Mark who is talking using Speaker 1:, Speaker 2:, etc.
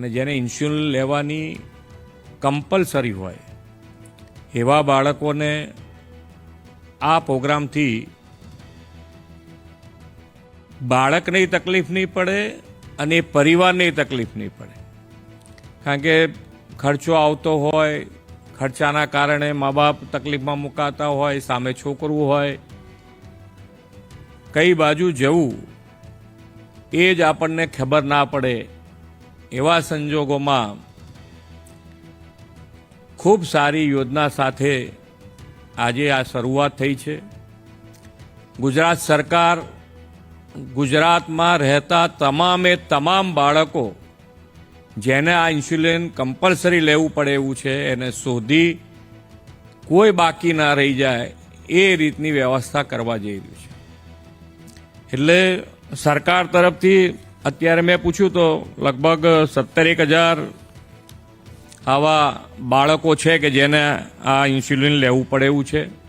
Speaker 1: અને જેને ઇન્સ્યુલિન લેવાની કમ્પલસરી હોય, એવા બાળકોને આ પ્રોગ્રામથી બાળકને તકલીફ નહીં પડે અને પરિવારને તકલીફ નહીં પડે. કારણ કે ખર્ચો આવતો હોય, ખર્ચાના કારણે મા બાપ તકલીફમાં મુકાતા હોય, સામે છોકરું હોય, કઈ બાજુ જવું એ જ આપણને ખબર ના પડે એવા સંજોગોમાં ખૂબ સારી યોજના સાથે આજે આ શરૂઆત થઈ છે. ગુજરાત સરકાર ગુજરાતમાં રહેતા તમામે તમામ બાળકો જેને આ ઇન્સ્યુલિન કમ્પલસરી લેવું પડે એવું છે, એને શોધી કોઈ બાકી ના રહી જાય એ રીતની વ્યવસ્થા કરવા જઈ રહ્યું છે. એટલે સરકાર તરફથી અત્યારે મેં પૂછ્યું તો લગભગ સત્તર એક હજાર આવા બાળકો છે કે જેને આ ઇન્સ્યુલિન લેવું પડે એવું છે?